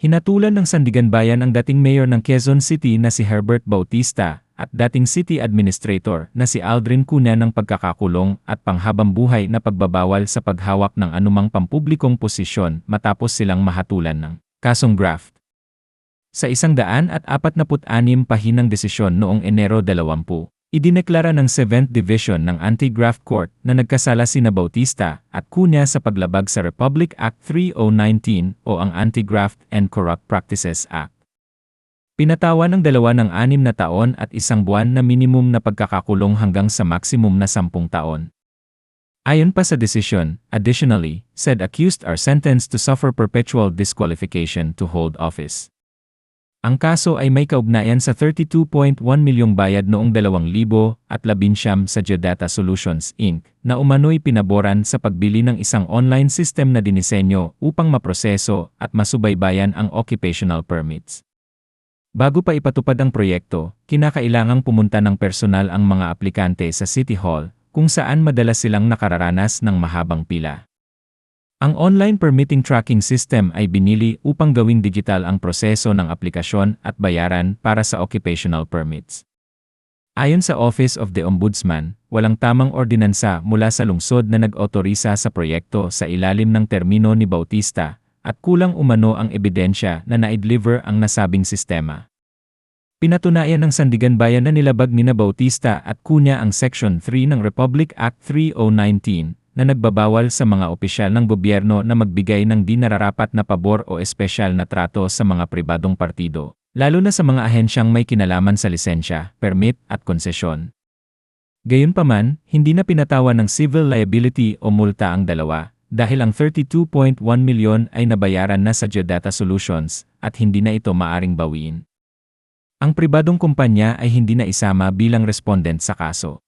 Hinatulan ng Sandigan Bayan ang dating mayor ng Quezon City na si Herbert Bautista at dating city administrator na si Aldrin Cunha ng pagkakakulong at panghabang buhay na pagbabawal sa paghawak ng anumang pampublikong posisyon matapos silang mahatulan ng kasong graft. Sa isang daan at apat na anim pahinang desisyon noong Enero 20, Idineklara ng 7th Division ng Anti-Graft Court na nagkasala sina Bautista at Cunha sa paglabag sa Republic Act 3019 o ang Anti-Graft and Corrupt Practices Act. Pinatawan ng dalawa ng anim na taon at isang buwan na minimum na pagkakakulong hanggang sa maximum na sampung taon. Ayon pa sa desisyon, additionally, said accused are sentenced to suffer perpetual disqualification to hold office. Ang kaso ay may kaugnayan sa 32.1 milyong bayad noong 2000 at 11 sa Geodata Solutions Inc. na umano'y pinaboran sa pagbili ng isang online system na dinisenyo upang maproseso at masubaybayan ang occupational permits. Bago pa ipatupad ang proyekto, kinakailangang pumunta ng personal ang mga aplikante sa City Hall, kung saan madalas silang nakararanas ng mahabang pila. Ang online permitting tracking system ay binili upang gawing digital ang proseso ng aplikasyon at bayaran para sa occupational permits. Ayon sa Office of the Ombudsman, walang tamang ordinansa mula sa lungsod na nag-otorisa sa proyekto sa ilalim ng termino ni Bautista at kulang umano ang ebidensya na na-deliver ang nasabing sistema. Pinatunayan ng Sandigan Bayan na nilabag ni na Bautista at Cunha ang Section 3 ng Republic Act 3019 na nagbabawal sa mga opisyal ng gobyerno na magbigay ng di nararapat na pabor o espesyal na trato sa mga pribadong partido, lalo na sa mga ahensyang may kinalaman sa lisensya, permit at konsesyon. Gayunpaman, hindi na pinatawan ng civil liability o multa ang dalawa, dahil ang 32.1 milyon ay nabayaran na sa Geodata Solutions at hindi na ito maaring bawiin. Ang pribadong kumpanya ay hindi na isama bilang respondent sa kaso.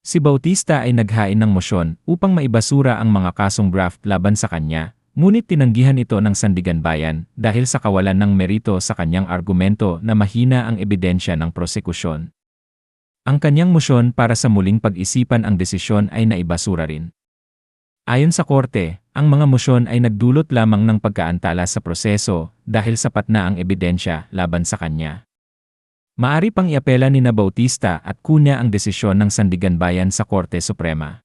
Si Bautista ay naghain ng mosyon upang maibasura ang mga kasong graft laban sa kanya, ngunit tinanggihan ito ng Sandigan Bayan dahil sa kawalan ng merito sa kanyang argumento na mahina ang ebidensya ng prosekusyon. Ang kanyang mosyon para sa muling pag-isipan ang desisyon ay naibasura rin. Ayon sa korte, ang mga mosyon ay nagdulot lamang ng pagkaantala sa proseso dahil sapat na ang ebidensya laban sa kanya. Maari pang iapela ni na Bautista at Cunha ang desisyon ng Sandigan Bayan sa Korte Suprema.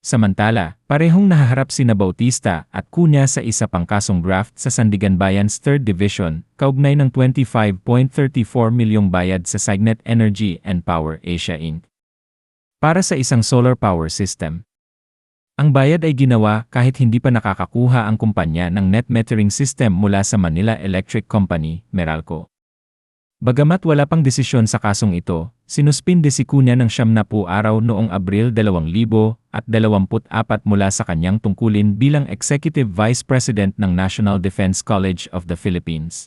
Samantala, parehong nahaharap si na Bautista at Cunha sa isa pang kasong graft sa Sandigan Bayan's 3rd Division, kaugnay ng 25.34 milyong bayad sa Signet Energy and Power Asia Inc. Para sa isang solar power system. Ang bayad ay ginawa kahit hindi pa nakakakuha ang kumpanya ng net metering system mula sa Manila Electric Company, Meralco. Bagamat wala pang desisyon sa kasong ito, sinuspinde si Cunha ng siyam na po araw noong Abril 2024 mula sa kanyang tungkulin bilang Executive Vice President ng National Defense College of the Philippines.